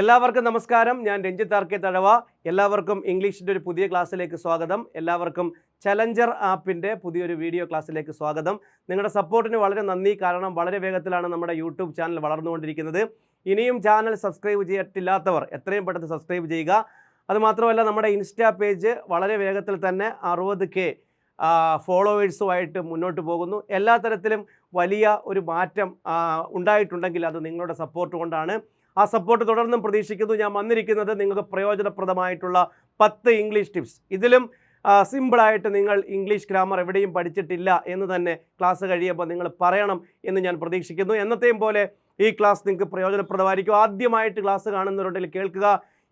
എല്ലാവർക്കും നമസ്കാരം. ഞാൻ രഞ്ജിത്ത് ആർ കെ തഴവ. എല്ലാവർക്കും ഇംഗ്ലീഷിന്റെ ഒരു പുതിയ ക്ലാസ്സിലേക്ക് സ്വാഗതം. എല്ലാവർക്കും ചലഞ്ചർ ആപ്പിന്റെ പുതിയൊരു വീഡിയോ ക്ലാസ്സിലേക്ക് സ്വാഗതം. നിങ്ങളുടെ സപ്പോർട്ടിന് വളരെ നന്ദി. കാരണം വളരെ വേഗത്തിലാണ് നമ്മുടെ യൂട്യൂബ് ചാനൽ വളർന്നുകൊണ്ടിരിക്കുന്നത്. ഇനിയും ചാനൽ സബ്സ്ക്രൈബ് ചെയ്തിട്ടില്ലാത്തവർ എത്രയും പെട്ടെന്ന് സബ്സ്ക്രൈബ് ചെയ്യുക. അതുമാത്രമല്ല നമ്മുടെ ഇൻസ്റ്റാ പേജ് വളരെ വേഗത്തിൽ തന്നെ അറുപത് കെ ഫോളോവേഴ്സുമായിട്ട് മുന്നോട്ട് പോകുന്നു. എല്ലാ തരത്തിലും വലിയ ഒരു മാറ്റം ഉണ്ടായിട്ടുണ്ടെങ്കിൽ അത് നിങ്ങളുടെ സപ്പോർട്ട് കൊണ്ടാണ്. ആ സപ്പോർട്ട് തുടർന്നും പ്രതീക്ഷിക്കുന്നു. ഞാൻ വന്നിരിക്കുന്നത് നിങ്ങൾക്ക് പ്രയോജനപ്രദമായിട്ടുള്ള പത്ത് ഇംഗ്ലീഷ് ടിപ്സ് ഇതിലും സിമ്പിളായിട്ട് നിങ്ങൾ ഇംഗ്ലീഷ് ഗ്രാമർ എവിടെയും പഠിച്ചിട്ടില്ല എന്ന് തന്നെ ക്ലാസ് കഴിയുമ്പോൾ നിങ്ങൾ പറയണം എന്ന് ഞാൻ പ്രതീക്ഷിക്കുന്നു. എന്നത്തെയും പോലെ ഈ ക്ലാസ് നിങ്ങൾക്ക് പ്രയോജനപ്രദമായിരിക്കും. ആദ്യമായിട്ട് ക്ലാസ് കാണുന്നവരുണ്ടെങ്കിൽ കേൾക്കുക.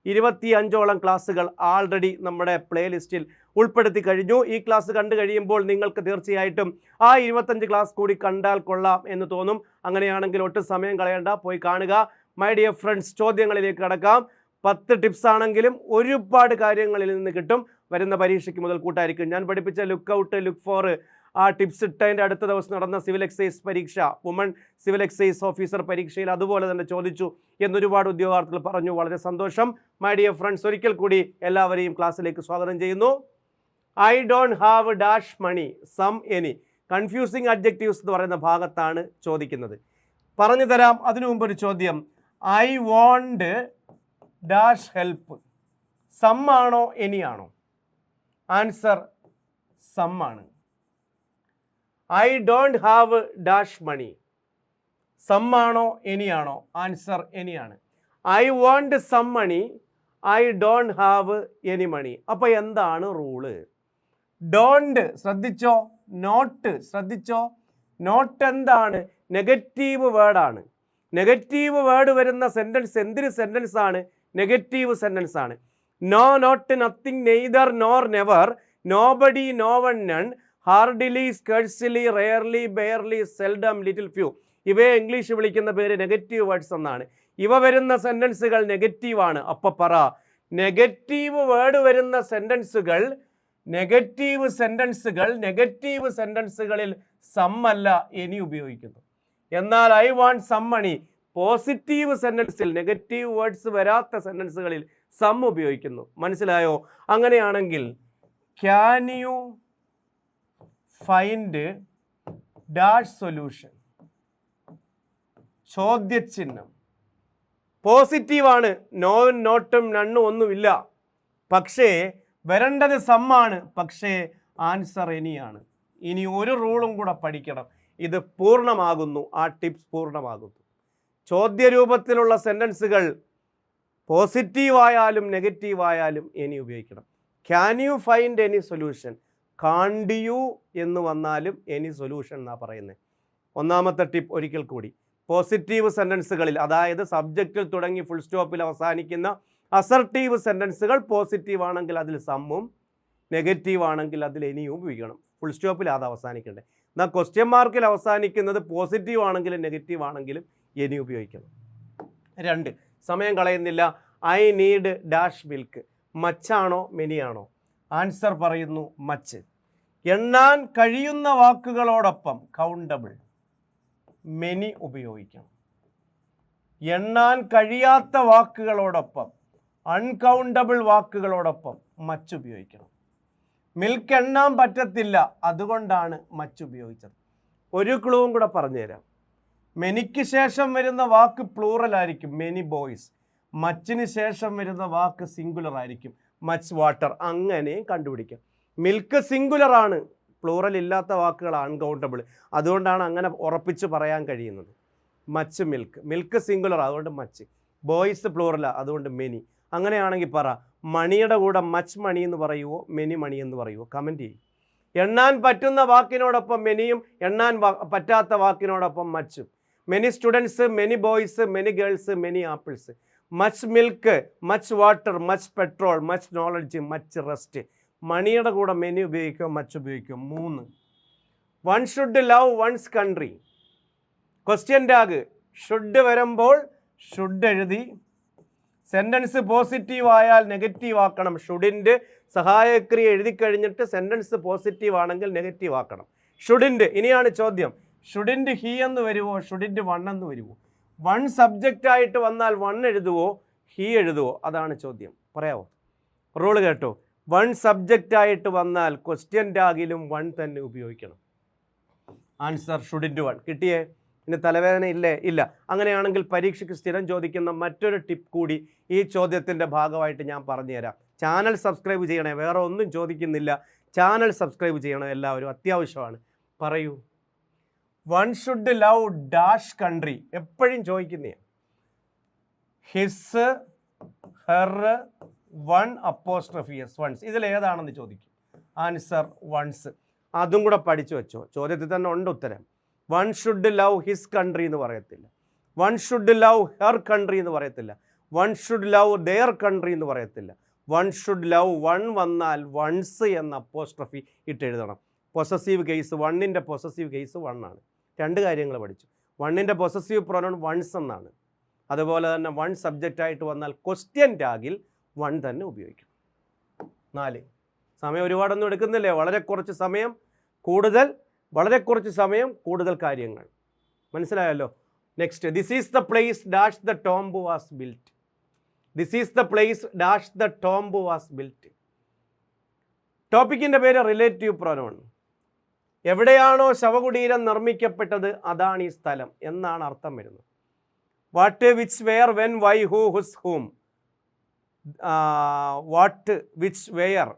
ഇരുപത്തി അഞ്ചോളം ക്ലാസ്സുകൾ ആൾറെഡി നമ്മുടെ പ്ലേലിസ്റ്റിൽ ഉൾപ്പെടുത്തി കഴിഞ്ഞു. ഈ ക്ലാസ് കണ്ടു കഴിയുമ്പോൾ നിങ്ങൾക്ക് തീർച്ചയായിട്ടും ആ ഇരുപത്തഞ്ച് ക്ലാസ് കൂടി കണ്ടാൽ കൊള്ളാം എന്ന് തോന്നും. അങ്ങനെയാണെങ്കിൽ ഒട്ടും സമയം കളയണ്ട. പോയി കാണുക. മൈ ഡിയർ ഫ്രണ്ട്സ് ചോദ്യങ്ങളിലേക്ക് കടക്കാം. പത്ത് ടിപ്സ് ആണെങ്കിലും ഒരുപാട് കാര്യങ്ങളിൽ നിന്ന് കിട്ടും. വരുന്ന പരീക്ഷയ്ക്ക് മുതൽ കൂട്ടായിരിക്കും. ഞാൻ പഠിപ്പിച്ച ലുക്ക് ഔട്ട് ലുക്ക് ഫോർ ആ ടിപ്സ് ഇട്ടതിന്റെ അടുത്ത ദിവസം നടന്ന സിവിൽ എക്സൈസ് പരീക്ഷ വുമൺ സിവിൽ എക്സൈസ് ഓഫീസർ പരീക്ഷയിൽ അതുപോലെ തന്നെ ചോദിച്ചു എന്നൊരുപാട് ഉദ്യോഗാർത്ഥികൾ പറഞ്ഞു. വളരെ സന്തോഷം. മൈ ഡിയർ ഫ്രണ്ട്സ് ഒരിക്കൽ കൂടി എല്ലാവരെയും ക്ലാസ്സിലേക്ക് സ്വാഗതം ചെയ്യുന്നു. I don't have dash money some any confusing adjectives എന്ന് പറയുന്ന ഭാഗത്താണ് ചോദിക്കുന്നത്. പറഞ്ഞു തരാം അതിനു മുമ്പ് ഒരു ചോദ്യം. I won't dash help some ആണോ എനി ആണോ? ആൻസർ സം ആണ്. I don't have dash money some ആണോ എനി ആണോ? Answer എനിയാണ് I want some money I don't have any money അപ്പോൾ എന്താണ് റൂൾ ഡോണ്ട് ശ്രദ്ധിച്ചോ? നോട്ട് ശ്രദ്ധിച്ചോ? നോട്ട് എന്താണ്? നെഗറ്റീവ് വേർഡാണ് നെഗറ്റീവ് വേർഡ് വരുന്ന സെന്റൻസ് എന്തിന് സെന്റൻസ് ആണ്? നെഗറ്റീവ് സെന്റൻസ് ആണ്. No not nothing neither nor never nobody no one none hardly scarcely rarely barely seldom little few ഇവയെ ഇംഗ്ലീഷ് വിളിക്കുന്ന പേര് നെഗറ്റീവ് വേർഡ്സ് എന്നാണ്. ഇവ വരുന്ന സെന്റൻസുകൾ നെഗറ്റീവാണ് അപ്പൊ പറ. നെഗറ്റീവ് വേർഡ് വരുന്ന സെന്റൻസുകൾ നെഗറ്റീവ് സെന്റൻസുകൾ നെഗറ്റീവ് സെന്റൻസുകളിൽ സമ്മല്ല ഇനി ഉപയോഗിക്കുന്നു. എന്നാൽ I want some money. Positive സെന്റൻസിൽ negative words വരാത്ത സെന്റൻസുകളിൽ സം ഉപയോഗിക്കുന്നു. മനസ്സിലായോ? അങ്ങനെയാണെങ്കിൽ can you find dash solution ചോദ്യചിഹ്നം. പോസിറ്റീവാണ് നോ നോട്ടും നണ്ണും ഒന്നുമില്ല. പക്ഷേ വരേണ്ടത് സമ്മാണ് പക്ഷേ ആൻസർ ഇനിയാണ്. ഇനി ഒരു റൂളും കൂടെ പഠിക്കണം. ഇത് പൂർണമാകുന്നു ആ ടിപ്സ് പൂർണമാകുന്നു. ചോദ്യരൂപത്തിലുള്ള സെന്റൻസുകൾ പോസിറ്റീവായാലും നെഗറ്റീവായാലും ഇനി ഉപയോഗിക്കണം. Can you find any solution can't you എന്ന് വന്നാലും എനി സൊല്യൂഷൻ എന്നാണ് പറയുന്നത് ഒന്നാമത്തെ ടിപ്പ് ഒരിക്കൽ കൂടി. പോസിറ്റീവ് സെന്റൻസുകളിൽ അതായത് സബ്ജക്റ്റിൽ തുടങ്ങി ഫുൾ സ്റ്റോപ്പിൽ അവസാനിക്കുന്ന അസർട്ടീവ് സെന്റൻസുകൾ പോസിറ്റീവ് ആണെങ്കിൽ അതിൽ സമ്മും നെഗറ്റീവ് ആണെങ്കിൽ അതിൽ ഇനിയും ഉപയോഗിക്കണം. ഫുൾ സ്റ്റോപ്പിൽ അത് അവസാനിക്കണ്ടേ. എന്നാൽ ക്വസ്റ്റ്യൻ മാർക്കിൽ അവസാനിക്കുന്നത് പോസിറ്റീവ് ആണെങ്കിലും നെഗറ്റീവ് ആണെങ്കിലും ഇനി ഉപയോഗിക്കണം. രണ്ട് സമയം കളയുന്നില്ല. ഐ നീഡ് ഡാഷ് മിൽക്ക് മച്ചാണോ മെനിയാണോ? ആൻസർ പറയുന്നു മച്ച്. എണ്ണാൻ കഴിയുന്ന വാക്കുകളോടൊപ്പം കൗണ്ടബിൾ മെനി ഉപയോഗിക്കണം. എണ്ണാൻ കഴിയാത്ത വാക്കുകളോടൊപ്പം അൺകൗണ്ടബിൾ വാക്കുകളോടൊപ്പം മച്ച് ഉപയോഗിക്കണം. മിൽക്ക് എണ്ണാൻ പറ്റത്തില്ല. അതുകൊണ്ടാണ് മച്ച് ഉപയോഗിച്ചത്. ഒരു ക്ലൂവും കൂടെ പറഞ്ഞുതരാം. മെനിക്ക് ശേഷം വരുന്ന വാക്ക് പ്ലൂറൽ ആയിരിക്കും. മെനി ബോയ്സ് മച്ചിന് ശേഷം വരുന്ന വാക്ക് സിംഗുലർ ആയിരിക്കും. മച്ച് വാട്ടർ അങ്ങനെയും കണ്ടുപിടിക്കാം. മിൽക്ക് സിംഗുലർ ആണ്. പ്ലൂറൽ ഇല്ലാത്ത വാക്കുകൾ അൺകൗണ്ടബിൾ അതുകൊണ്ടാണ് അങ്ങനെ ഉറപ്പിച്ച് പറയാൻ കഴിയുന്നത്. മച്ച് മിൽക്ക് മിൽക്ക് സിംഗുലർ അതുകൊണ്ട് മച്ച് ബോയ്സ് പ്ലൂറല അതുകൊണ്ട് മെനി അങ്ങനെയാണെങ്കിൽ പറ. മണിയുടെ കൂടെ മച്ച് മണി എന്ന് പറയുമോ മെനി മണി എന്ന് പറയുമോ കമന്റ് ചെയ്യും. എണ്ണാൻ പറ്റുന്ന വാക്കിനോടൊപ്പം മെനിയും എണ്ണാൻ പറ്റാത്ത വാക്കിനോടൊപ്പം മച്ചും. Many students many boys many girls many apples much milk much water much petrol much knowledge much rest മണിയുടെ കൂടെ മെനി ഉപയോഗിക്കുക മച്ച് ഉപയോഗിക്കുക മൂന്ന്. One should love one's country question tag should വരുമ്പോൾ ഷുഡ് എഴുതി സെന്റൻസ് പോസിറ്റീവ് ആയാൽ negative ആക്കണം ഷുഡിന്റെ സഹായക്രിയ എഴുതി കഴിഞ്ഞിട്ട് സെന്റൻസ് പോസിറ്റീവ് ആണെങ്കിൽ നെഗറ്റീവ് ആക്കണം ഷുഡിന്റെ ഇനിയാണ് ചോദ്യം. ഷുഡിന്റെ ഹി എന്ന് വരുമോ ഷുഡിന്റെ വൺ എന്ന് വരുമോ വൺ സബ്ജക്റ്റ് ആയിട്ട് വന്നാൽ വൺ എഴുതുവോ? ഹി എഴുതുവോ? അതാണ് ചോദ്യം. പറയാവോ? റൂൾ കേട്ടോ. വൺ സബ്ജക്റ്റ് ആയിട്ട് വന്നാൽ ക്വസ്റ്റ്യൻ ടാഗിലും വൺ തന്നെ ഉപയോഗിക്കണം. ആൻസർ ഷുഡിന്റ് വൺ. കിട്ടിയേ? ഇനി തലവേദന ഇല്ലേ? ഇല്ല. അങ്ങനെയാണെങ്കിൽ പരീക്ഷയ്ക്ക് സ്ഥിരം ചോദിക്കുന്ന മറ്റൊരു ടിപ്പ് കൂടി ഈ ചോദ്യത്തിന്റെ ഭാഗമായിട്ട് ഞാൻ പറഞ്ഞുതരാം. ചാനൽ സബ്സ്ക്രൈബ് ചെയ്യണേ വേറെ ഒന്നും ചോദിക്കുന്നില്ല. ചാനൽ സബ്സ്ക്രൈബ് ചെയ്യണം എല്ലാവരും അത്യാവശ്യമാണ്. പറയൂ. One should love dash country എപ്പോഴും ചോദിക്കുന്നേ. His her one apostrophe s one's ഇതിൽ ഏതാണെന്ന് ചോദിക്കും? ആൻസർ വൺസ് അതും കൂടെ പഠിച്ചു വെച്ചോ. ചോദ്യത്തിൽ തന്നെ ഉണ്ട് ഉത്തരം. One should love his country എന്ന് പറയത്തില്ല. One should love her country എന്ന് പറയത്തില്ല. One should love their country എന്ന് പറയത്തില്ല. വൺ ഷുഡ് ലവ് വൺ വന്നാൽ വൺസ് എന്ന അപ്പോസ്ട്രഫി ഇട്ടെഴുതണം പൊസസീവ് കേസ് വണ്ണിന്റെ പൊസസീവ് കേസ് വൺ ആണ്. രണ്ട് കാര്യങ്ങൾ പഠിച്ചു. വണ്ണിന്റെ പൊസസീവ് പ്രൊനൗൺ വൺസ് എന്നാണ്. അതുപോലെ തന്നെ വൺ സബ്ജക്റ്റ് ആയിട്ട് വന്നാൽ ക്വസ്റ്റ്യൻ ടാഗിൽ വൺ തന്നെ ഉപയോഗിക്കും. നാല്. സമയം ഒരുപാടൊന്നും എടുക്കുന്നില്ലേ? വളരെ കുറച്ച് സമയം. കൂടുതൽ വളരെ കുറച്ച് സമയം കൂടുതൽ കാര്യങ്ങൾ. മനസ്സിലായല്ലോ? Next this is the place dash the tomb was built this is the place dash the tomb was built ടോപ്പിക്കിന്റെ പേര് റിലേറ്റീവ് പ്രോനോൺ എവിടെയാണോ ശവകുടീരം നിർമ്മിക്കപ്പെട്ടത് അതാണ് ഈ സ്ഥലം എന്നാണ് അർത്ഥം വരുന്നത്. What which where when why who whose whom what which where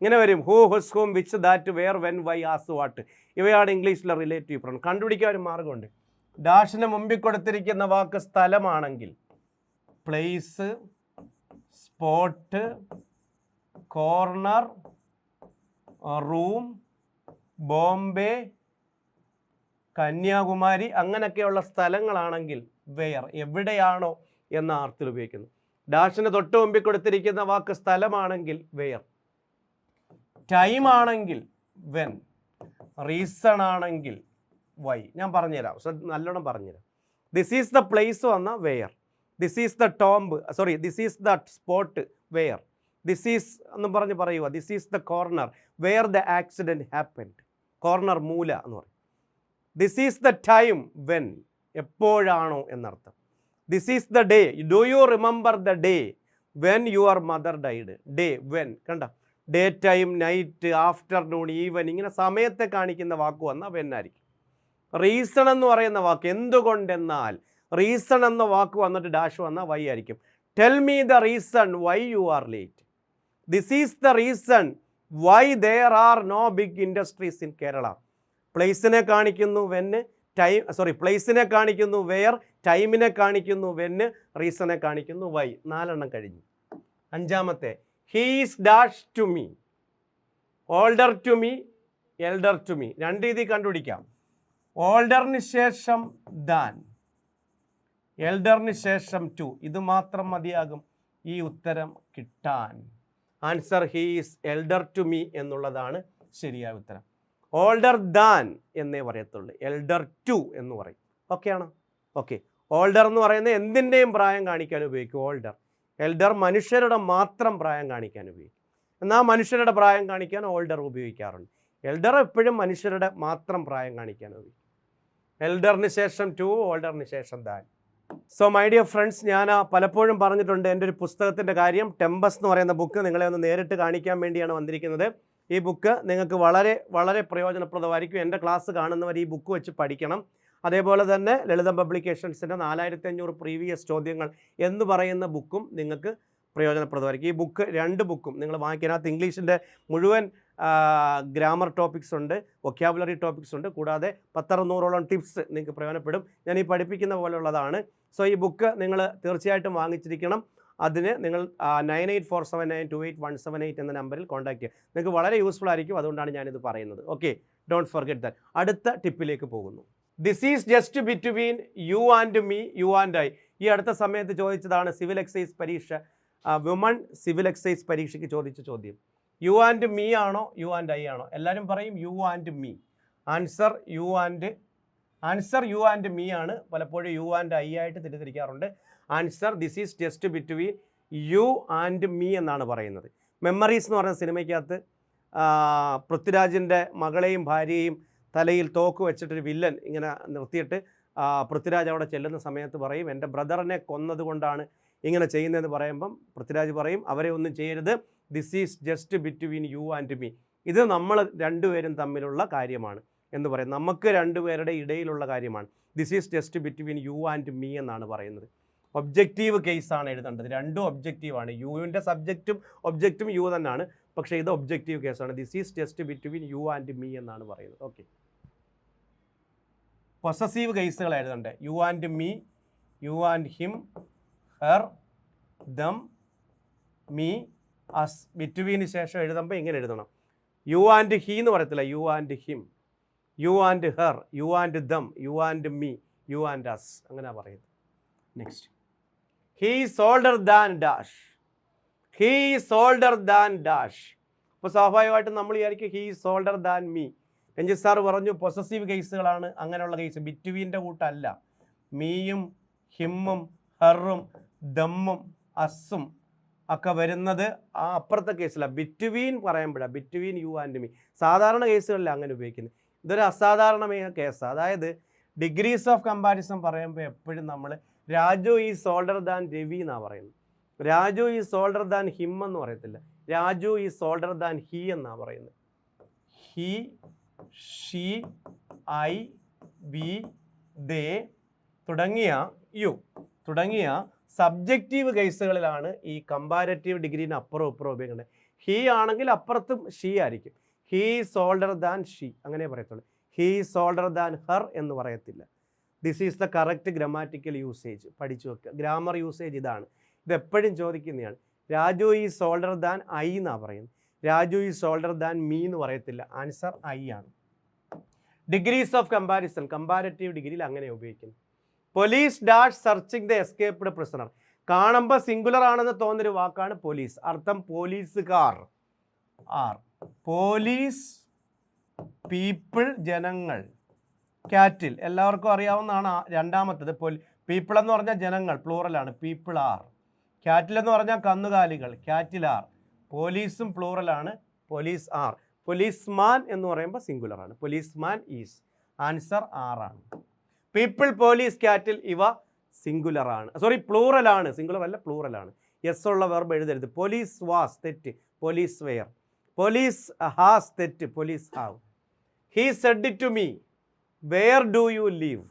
ഇങ്ങനെ വരും. Who whose whom which that where when why as what ഇവയാണ് ഇംഗ്ലീഷിലെ റിലേറ്റീവ് പ്രൊണൗൺ കണ്ടുപിടിക്കാൻ ഒരു മാർഗമുണ്ട്. ഡാഷിന് മുമ്പിൽ കൊടുത്തിരിക്കുന്ന വാക്ക് സ്ഥലമാണെങ്കിൽ place spot corner room Bombay Kanyakumari അങ്ങനെയൊക്കെയുള്ള സ്ഥലങ്ങളാണെങ്കിൽ വെയർ എവിടെയാണോ എന്ന അർത്ഥത്തിൽ ഉപയോഗിക്കുന്നു. ഡാഷിന് തൊട്ട് മുമ്പിൽ കൊടുത്തിരിക്കുന്ന വാക്ക് സ്ഥലമാണെങ്കിൽ വെയർ ടൈം ആണെങ്കിൽ വെൻ റീസൺ ആണെങ്കിൽ വൈ. ഞാൻ പറഞ്ഞുതരാം. നല്ലോണം പറഞ്ഞുതരാം. ദിസ് ഈസ് ദ പ്ലേസ് വന്ന where this is the tomb sorry this is the spot where this is എന്നും പറഞ്ഞ് പറയുക this is the corner where the accident happened corner മൂല എന്ന് പറയും. This is the time when എപ്പോഴാണോ എന്നർത്ഥം. This is the day do you remember the day when your mother died day when കണ്ട? Day time night afternoon evening ഇങ്ങനെ സമയത്തെ കാണിക്കുന്ന വാക്ക് വന്നാൽ വെൻ റീസൺ എന്ന് പറയുന്ന വാക്ക് എന്തുകൊണ്ടെന്നാൽ റീസൺ എന്ന വാക്ക് വന്നിട്ട് ഡാഷ് വന്നാൽ വൈ ആയിരിക്കും. Tell me the reason why you are late this is the reason why there are no big industries in Kerala പ്ലേസിനെ കാണിക്കുന്നു വെന്ന് ടൈം സോറി പ്ലേസിനെ കാണിക്കുന്നു വെയർ ടൈമിനെ കാണിക്കുന്നു വെന്ന് റീസണെ കാണിക്കുന്നു വൈ നാലെണ്ണം കഴിഞ്ഞു. അഞ്ചാമത്തെ he's dash to me older to me elder to me രണ്ട് രീതി കണ്ടുപിടിക്കാം. ഓൾഡറിന് ശേഷം ദാൻ എൽഡറിന് ശേഷം ടു ഇത് മാത്രം മതിയാകും. ഈ ഉത്തരം കിട്ടാൻ. Answer he's elder to me എന്നുള്ളതാണ് ശരിയായ ഉത്തരം. ഓൾഡർ ദാൻ എന്നേ പറയത്തുള്ളൂ. എൽഡർ ടു എന്ന് പറയും. ഓക്കെ ആണോ? ഓക്കെ ഓൾഡർ എന്ന് പറയുന്നത് എന്തിന്റെയും പ്രായം കാണിക്കാൻ ഉപയോഗിക്കും. ഓൾഡർ എൽഡർ മനുഷ്യരുടെ മാത്രം പ്രായം കാണിക്കാൻ ഉപയോഗിക്കും. എന്നാൽ മനുഷ്യരുടെ പ്രായം കാണിക്കാൻ ഓൾഡർ ഉപയോഗിക്കാറുണ്ട്. എൽഡർ എപ്പോഴും മനുഷ്യരുടെ മാത്രം പ്രായം കാണിക്കാൻ ഉപയോഗിക്കും. എൽഡറിന് ശേഷം ടു ഓൾഡറിന് ശേഷം than so my dear friends ഞാൻ പലപ്പോഴും പറഞ്ഞിട്ടുണ്ട് എന്റെ ഒരു പുസ്തകത്തിന്റെ കാര്യം ടെമ്പസ് എന്ന് പറയുന്ന ബുക്ക് നിങ്ങളെ ഒന്ന് നേരിട്ട് കാണിക്കാൻ വേണ്ടിയാണ് വന്നിരിക്കുന്നത്. ഈ ബുക്ക് നിങ്ങൾക്ക് വളരെ വളരെ പ്രയോജനപ്രദമായിരിക്കും. എന്റെ ക്ലാസ് കാണുന്നവർ ഈ ബുക്ക് വെച്ച് പഠിക്കണം. അതേപോലെ തന്നെ ലളിതം പബ്ലിക്കേഷൻസിന്റെ നാലായിരത്തി അഞ്ഞൂറ് പ്രീവിയസ് ചോദ്യങ്ങൾ എന്ന് പറയുന്ന ബുക്കും നിങ്ങൾക്ക് പ്രയോജനപ്രദമായിരിക്കും. ഈ ബുക്ക് രണ്ട് ബുക്കും നിങ്ങൾ വാങ്ങിക്കാനകത്ത് ഇംഗ്ലീഷിന്റെ മുഴുവൻ ഗ്രാമർ ടോപ്പിക്സ് ഉണ്ട് വൊക്യാബുലറി ടോപ്പിക്സ് ഉണ്ട് കൂടാതെ പത്തറുന്നൂറോളം ടിപ്സ് നിങ്ങൾക്ക് പ്രയോജനപ്പെടും. ഞാൻ ഈ പഠിപ്പിക്കുന്ന പോലെയുള്ളതാണ് സോ ഈ ബുക്ക് നിങ്ങൾ തീർച്ചയായിട്ടും വാങ്ങിച്ചിരിക്കണം. അതിന് നിങ്ങൾ nine eight four seven nine two eight one seven eight എന്ന നമ്പറിൽ കോൺടാക്ട് ചെയ്യുക. നിങ്ങൾക്ക് വളരെ യൂസ്ഫുൾ ആയിരിക്കും അതുകൊണ്ടാണ് ഞാനിത് പറയുന്നത്. Okay don't forget that. അടുത്ത ടിപ്പിലേക്ക് പോകുന്നു. This is just between you and me you and I ഈ അടുത്ത സമയത്ത് ചോദിച്ചതാണ് സിവിൽ എക്സൈസ് പരീക്ഷ വിമൺ സിവിൽ എക്സൈസ് പരീക്ഷയ്ക്ക് ചോദിച്ച ചോദ്യം. യു ആൻഡ് മീ ആണോ യു ആൻഡ് ഐ ആണോ? എല്ലാവരും പറയും you and me answer you and answer you and me ആണ്. പലപ്പോഴും യു ആൻഡ് ഐ ആയിട്ട് തെറ്റിദ്ധരിക്കാറുണ്ട്. Answer this is just between you and me എന്നാണ് പറയുന്നത്. മെമ്മറീസ് എന്ന് പറയുന്ന സിനിമയ്ക്കകത്ത് പൃഥ്വിരാജിന്റെ മകളെയും ഭാര്യയെയും തലയിൽ തോക്ക് വെച്ചിട്ടൊരു വില്ലൻ ഇങ്ങനെ നിർത്തിയിട്ട് പൃഥ്വിരാജ് അവിടെ ചെല്ലുന്ന സമയത്ത് പറയും എന്റെ ബ്രദറിനെ കൊന്നതുകൊണ്ടാണ് ഇങ്ങനെ ചെയ്യുന്നതെന്ന് പറയുമ്പം പൃഥ്വിരാജ് പറയും അവരെ ഒന്നും ചെയ്യരുത്. This is just between you and me ഇത് നമ്മൾ രണ്ടുപേരും തമ്മിലുള്ള കാര്യമാണ് എന്ന് പറയും. നമുക്ക് രണ്ടുപേരുടെ ഇടയിലുള്ള കാര്യമാണ്. This is just between you and me എന്നാണ് പറയുന്നത്. ഒബ്ജക്റ്റീവ് കേസാണ് എഴുതേണ്ടത്. രണ്ടും ഒബ്ജക്റ്റീവാണ് യുവിന്റെ സബ്ജക്റ്റും ഒബ്ജക്റ്റും യു തന്നെയാണ്. പക്ഷേ ഇത് ഒബ്ജക്റ്റീവ് കേസാണ്. This is just between you and me എന്നാണ് പറയുന്നത്. ഓക്കെ പൊസസീവ് കേസുകൾ എഴുതണ്ടേ you and me you and him her them me us between ശേഷം എഴുതുമ്പോൾ ഇങ്ങനെ എഴുതണം. യു ആൻഡ് ഹി എന്ന് പറയത്തില്ല. You and him you and her you and them you and me you and us അങ്ങനെയാണ് പറയുന്നത്. Next he's older than dash he's older than dash അപ്പോൾ സ്വാഭാവികമായിട്ടും നമ്മൾ വിചാരിക്കും he's older than me Ranjith sir പറഞ്ഞു possessive കേസുകളാണ് അങ്ങനെയുള്ള case ബിറ്റ്വീന്റെ കൂട്ടല്ല. മീയും ഹിമ്മും ഹെറും ദമ്മും അസ്സും ഒക്കെ വരുന്നത് ആ അപ്പുറത്തെ കേസിലാണ് ബിറ്റ്വീൻ പറയുമ്പോഴാണ് ബിറ്റ്വീൻ യു ആൻഡ് മീ സാധാരണ കേസുകളിൽ അങ്ങനെ ഉപയോഗിക്കുന്നത്. ഇതൊരു അസാധാരണമായ കേസാണ് അതായത് ഡിഗ്രീസ് ഓഫ് കമ്പാരിസൺ പറയുമ്പോൾ എപ്പോഴും നമ്മൾ Raju is older than Ravi എന്നാണ് പറയുന്നത്. രാജു ഈ സോൾഡർ ദാൻ ഹിം എന്ന് പറയത്തില്ല. രാജു ഈ സോൾഡർ ദാൻ ഹി എന്നാണ് പറയുന്നത്. He she I we they തുടങ്ങിയ യു തുടങ്ങിയ സബ്ജക്റ്റീവ് കേസുകളിലാണ് ഈ കമ്പാരറ്റീവ് ഡിഗ്രീന് അപ്പുറം ഇപ്പുറം ഉപയോഗിക്കുന്നത്. ഹീ ആണെങ്കിൽ അപ്പുറത്തും ഷീ ആയിരിക്കും. ഹീ സോൾഡർ ദാൻ ഷീ അങ്ങനെ പറയത്തുള്ളൂ. ഹീ സോൾഡർ ദാൻ ഹർ എന്ന് പറയത്തില്ല. This is the correct grammatical usage. പഠിച്ചു വെക്കുക ഗ്രാമർ യൂസേജ് ഇതാണ്. ഇത് എപ്പോഴും ചോദിക്കുന്നതാണ് രാജു ഈ സോൾഡർ ദാൻ ഐ എന്നാണ് പറയുന്നത്. രാജു ഈ സോൾഡർ ദാൻ മീ എന്ന് പറയത്തില്ല. ആൻസർ ഐ ആണ്. ഡിഗ്രീസ് ഓഫ് കമ്പാരിസൺ കമ്പാരറ്റീവ് ഡിഗ്രിയിൽ അങ്ങനെ ഉപയോഗിക്കുന്നു. Police dash searching the escaped prisoner കാണുമ്പോൾ സിംഗുലർ ആണെന്ന് തോന്നുന്നൊരു വാക്കാണ് പോലീസ് അർത്ഥം പോലീസുകാർ. ആർ. പോലീസ് പീപ്പിൾ ജനങ്ങൾ. കാറ്റിൽ എല്ലാവർക്കും അറിയാവുന്നതാണ് രണ്ടാമത്തത്. പോലീ പീപ്പിൾ എന്ന് പറഞ്ഞാൽ ജനങ്ങൾ പ്ലൂറലാണ് പീപ്പിൾ ആർ കാറ്റിൽ എന്ന് പറഞ്ഞാൽ കന്നുകാലികൾ കാറ്റിൽ ആർ. പോലീസും പ്ലൂറലാണ് പോലീസ് ആർ. പോലീസ് മാൻ എന്ന് പറയുമ്പോൾ സിംഗുലർ ആണ്. Policeman is. ആൻസർ ആറാണ് പീപ്പിൾ പോലീസ് കാറ്റിൽ ഇവ സിംഗുലർ ആണ്. സോറി പ്ലൂറൽ ആണ്. സിംഗുലർ അല്ല പ്ലൂറൽ ആണ്. എസ് ഉള്ള വെർബ് എഴുതരുത്. പോലീസ് വാസ് തെറ്റ്. Police were. പോലീസ് ഹാസ് തെറ്റ്. Police have. He said to me where do you live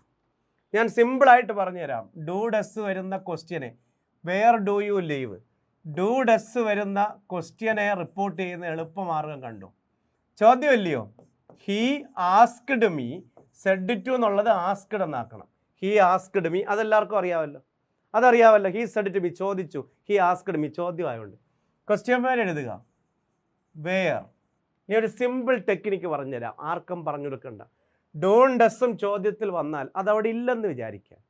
ഞാൻ സിമ്പിളായിട്ട് പറഞ്ഞുതരാം. ഡു ഡസ് വരുന്ന ക്വസ്റ്റ്യനെ where do you live do does വരുന്ന ക്വസ്റ്റ്യനെ റിപ്പോർട്ട് ചെയ്യുന്ന എളുപ്പമാർഗം കണ്ടു. ചോദ്യമല്ലയോ? He asked me said to എന്നുള്ളത് ആസ്ക്ഡ് എന്നാക്കണം. ഹീ ആസ്ക്ഡ് മീ അതെല്ലാവർക്കും അറിയാമല്ലോ. അതറിയാമല്ലോ. ഹീ സെഡ് ടു മീ ചോദിച്ചു. ഹീ ആസ്ക്ഡ് മീ ചോദ്യമായതുകൊണ്ട് ക്വസ്റ്റ്യൻ പേര് എഴുതുക. വെയർ ഇനി ഒരു സിമ്പിൾ ടെക്നിക്ക് പറഞ്ഞുതരാം. ആർക്കും പറഞ്ഞു കൊടുക്കണ്ട ഡോൺ ഡസും ചോദ്യത്തിൽ വന്നാൽ അതവിടെ ഇല്ലെന്ന് വിചാരിക്കുക.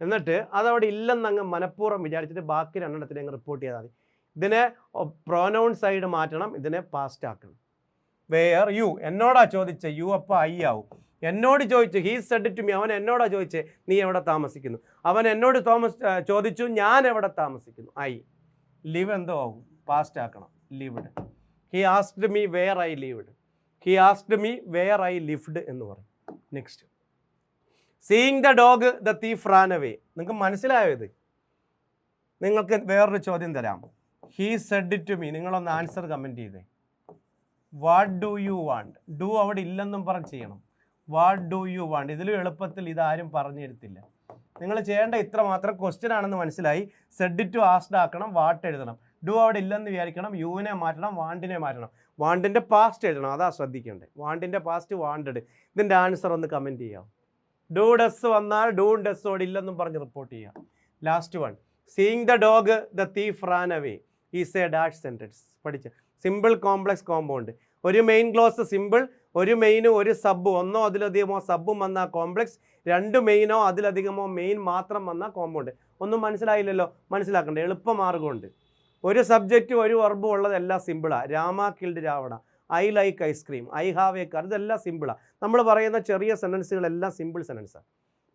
എന്നിട്ട് അതവിടെ ഇല്ലെന്ന് അങ്ങ് മനഃപൂർവം വിചാരിച്ചിട്ട് ബാക്കി രണ്ടെണ്ണത്തിന് അങ്ങ് റിപ്പോർട്ട് ചെയ്താൽ മതി. ഇതിനെ പ്രോനൗൺ സൈഡ് മാറ്റണം ഇതിനെ പാസ്റ്റ് ആക്കണം. വേർ യു എന്നോടാ ചോദിച്ച യു അപ്പോൾ ഐ ആവും. എന്നോട് ചോദിച്ചു ഹീ സെഡ് ടു മീ അവൻ എന്നോടാ ചോദിച്ചേ നീ എവിടെ താമസിക്കുന്നു? അവൻ എന്നോട് തോമസ് ചോദിച്ചു ഞാൻ എവിടെ താമസിക്കുന്നു? ഐ ലിവ് എന്തോ ആവും? പാസ്റ്റ് ആക്കണം. Lived he asked me where I lived he asked me where I lived എന്ന് പറയും. Next seeing the dog the thief ran away നിങ്ങൾക്ക് മനസ്സിലായത് നിങ്ങൾക്ക് വേറൊരു ചോദ്യം തരാം. ഹീ സെഡ് ടു മീ നിങ്ങളൊന്ന് ആൻസർ കമന്റ് ചെയ്തേ. What do you want do അവിടെ ഇല്ലെന്നും പറഞ്ഞ് ചെയ്യണം. വാട്ട് ഡു യു വാണ്ട് ഇതിലും എളുപ്പത്തിൽ ഇതാരും പറഞ്ഞു തരത്തില്ല. നിങ്ങൾ ചെയ്യേണ്ട ഇത്ര മാത്രം ക്വസ്റ്റ്യൻ ആണെന്ന് മനസ്സിലായി. സെഡ് ടു ആസ്ഡ് ആക്കണം. വാട്ട് എഴുതണം. ഡു അവിടെ ഇല്ലെന്ന് വിചാരിക്കണം. യുവിനെ മാറ്റണം. വാണ്ടിനെ മാറ്റണം. വാണ്ടിന്റെ പാസ്റ്റ് എഴുതണം. അതാ ശ്രദ്ധിക്കേണ്ടത്. വാണ്ടിന്റെ പാസ്റ്റ് വാണ്ടഡ് ഇതിന്റെ ആൻസർ ഒന്ന് കമന്റ് ചെയ്യാം. ഡൂ ഡസ് വന്നാൽ ഡൂൺ ഡസ് അവിടെ ഇല്ലെന്നും പറഞ്ഞ് റിപ്പോർട്ട് ചെയ്യുക last one seeing the dog the thief ran away is a dash sentence പഠിച്ച. സിമ്പിൾ കോംപ്ലക്സ് കോമ്പൗണ്ട് ഒരു മെയിൻ ക്ലോസ് സിമ്പിൾ ഒരു മെയിനും ഒരു സബ്ബും ഒന്നോ അതിലധികമോ സബ്ബും വന്ന കോംപ്ലക്സ് രണ്ട് മെയിനോ അതിലധികമോ മെയിൻ മാത്രം വന്ന കോമ്പൗണ്ട് ഒന്നും മനസ്സിലായില്ലല്ലോ? മനസ്സിലാക്കണ്ട. എളുപ്പമാർഗമുണ്ട്. ഒരു സബ്ജക്റ്റും ഒരു വർബും ഉള്ളതെല്ലാം സിമ്പിളാണ് Rama killed Ravana. I like ice cream I have a car ഇതെല്ലാം സിമ്പിളാണ് നമ്മൾ പറയുന്ന ചെറിയ സെന്റൻസുകളെല്ലാം സിമ്പിൾ സെന്റൻസാണ്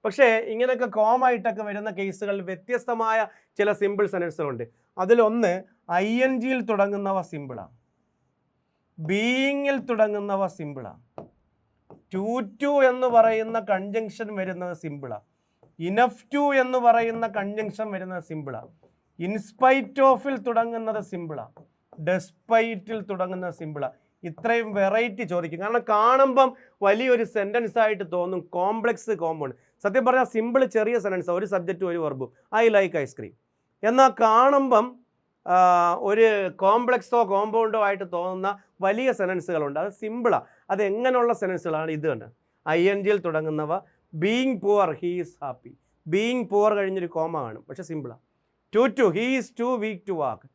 പക്ഷേ ഇങ്ങനെയൊക്കെ കോം ആയിട്ടൊക്കെ വരുന്ന കേസുകളിൽ വ്യത്യസ്തമായ ചില സിമ്പിൾ സെന്റൻസുകളുണ്ട് അതിലൊന്ന് ഐ എൻ ജിയിൽ തുടങ്ങുന്നവ സിമ്പിളാണ് ബീയിങ്ങിൽ തുടങ്ങുന്നവ സിമ്പിളാണ് ടു ടു എന്ന് പറയുന്ന കൺജങ്ഷൻ വരുന്നത് സിമ്പിളാണ് ഇനഫ് ടു എന്ന് പറയുന്ന കൺജങ്ഷൻ വരുന്നത് സിമ്പിളാണ് ഇൻസ്പൈറ്റ് ഓഫിൽ തുടങ്ങുന്നത് സിമ്പിളാണ് ഡെസ്പൈറ്റിൽ തുടങ്ങുന്നത് സിമ്പിളാണ് ഇത്രയും വെറൈറ്റി ചോദിക്കും. കാരണം കാണുമ്പം വലിയൊരു സെന്റൻസ് ആയിട്ട് തോന്നും. കോംപ്ലക്സ് കോമ്പൗണ്ട് സത്യം പറഞ്ഞാൽ സിമ്പിൾ ചെറിയ സെന്റൻസ് ഒരു സബ്ജക്റ്റ് ഒരു വെർബും ഐ ലൈക്ക് ഐസ്ക്രീം എന്നാൽ കാണുമ്പം ഒരു കോംപ്ലക്സോ കോമ്പൗണ്ടോ ആയിട്ട് തോന്നുന്ന വലിയ സെനൻസുകളുണ്ട് അത് സിമ്പിളാണ് അത് എങ്ങനെയുള്ള സെനൻസുകളാണ് ഇത് തന്നെ ഐ എൻ ജിയിൽ തുടങ്ങുന്നവ being poor he's happy being poor കഴിഞ്ഞൊരു കോമ കാണും. പക്ഷെ സിമ്പിളാണ് too to he's too weak to walk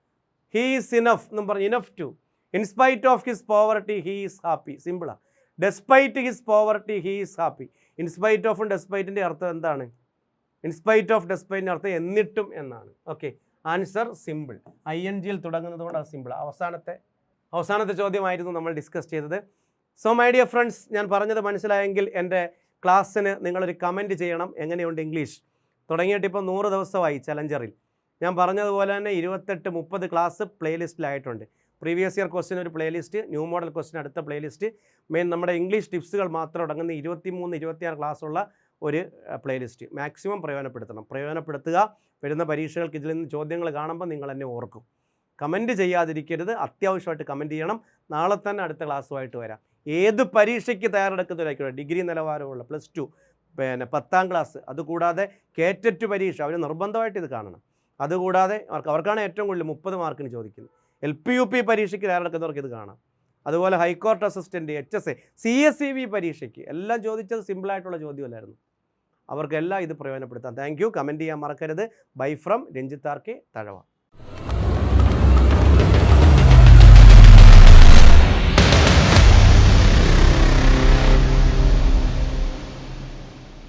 he's enough എന്നും പറഞ്ഞ് enough to in spite of his poverty he is happy സിമ്പിളാണ് despite his poverty he is happy in spite ഓഫും ഡെസ്പൈറ്റിന്റെ അർത്ഥം എന്താണ്? ഇൻസ്പൈറ്റ് ഓഫ് ഡെസ്പൈറ്റിന്റെ അർത്ഥം എന്നിട്ടും എന്നാണ്. Okay answer simple I N ജിയിൽ തുടങ്ങുന്നത് കൊണ്ട് സിമ്പിൾ അവസാനത്തെ അവസാനത്തെ ചോദ്യമായിരുന്നു നമ്മൾ ഡിസ്കസ് ചെയ്തത്. സോ മൈ ഡിയർ ഫ്രണ്ട്സ് ഞാൻ പറഞ്ഞത് മനസ്സിലായെങ്കിൽ എന്റെ ക്ലാസ്സിന് നിങ്ങളൊരു കമന്റ് ചെയ്യണം. എങ്ങനെയുണ്ട് ഇംഗ്ലീഷ്? തുടങ്ങിയിട്ട് ഇപ്പോൾ നൂറ് ദിവസമായി ചലഞ്ചറിൽ ഞാൻ പറഞ്ഞതുപോലെ തന്നെ ഇരുപത്തെട്ട് മുപ്പത് ക്ലാസ് പ്ലേലിസ്റ്റിലായിട്ടുണ്ട് പ്രീവിയസ് ഇയർ ക്വസ്റ്റ്യൻ ഒരു പ്ലേലിസ്റ്റ് ന്യൂ മോഡൽ ക്വസ്റ്റ്യൻ അടുത്ത പ്ലേലിസ്റ്റ് മെയിൻ നമ്മുടെ ഇംഗ്ലീഷ് ടിപ്സുകൾ മാത്രം അടങ്ങുന്ന ഇരുപത്തി മൂന്ന് ഇരുപത്തിയാറ് ക്ലാസ്സുള്ള ഒരു പ്ലേലിസ്റ്റ് മാക്സിമം പ്രയോജനപ്പെടുത്തണം. പ്രയോജനപ്പെടുത്തുക വരുന്ന പരീക്ഷകൾക്ക് ഇതിൽ നിന്ന് ചോദ്യങ്ങൾ കാണുമ്പോൾ നിങ്ങൾ എന്നെ ഓർക്കും. കമന്റ് ചെയ്യാതിരിക്കരുത്. അത്യാവശ്യമായിട്ട് കമന്റ് ചെയ്യണം. നാളെ തന്നെ അടുത്ത ക്ലാസ്സുമായിട്ട് വരാം. ഏത് പരീക്ഷയ്ക്ക് തയ്യാറെടുക്കുന്നവരായിക്കോട്ടെ ഡിഗ്രി നിലവാരമുള്ള പ്ലസ് ടു പിന്നെ പത്താം ക്ലാസ് അതുകൂടാതെ കേറ്ററ്റ് പരീക്ഷ. അവർ നിർബന്ധമായിട്ട് ഇത് കാണണം. അതുകൂടാതെ അവർക്ക് അവർക്കാണ് ഏറ്റവും കൂടുതൽ മുപ്പത് മാർക്കിന് ചോദിക്കുന്നത്. എൽ പി യു പി പരീക്ഷയ്ക്ക് തയ്യാറെടുക്കുന്നവർക്ക് ഇത് കാണാം. അതുപോലെ high court assistant H S A C S C B പരീക്ഷയ്ക്ക് എല്ലാം ചോദിച്ചത് സിമ്പിളായിട്ടുള്ള ചോദ്യമല്ലായിരുന്നു. അവർക്കെല്ലാം ഇത് പ്രയോജനപ്പെടുത്താം. താങ്ക് യു കമന്റ് ചെയ്യാൻ മറക്കരുത്. ബൈ ഫ്രം രഞ്ജിത്താർ കെ തഴവ.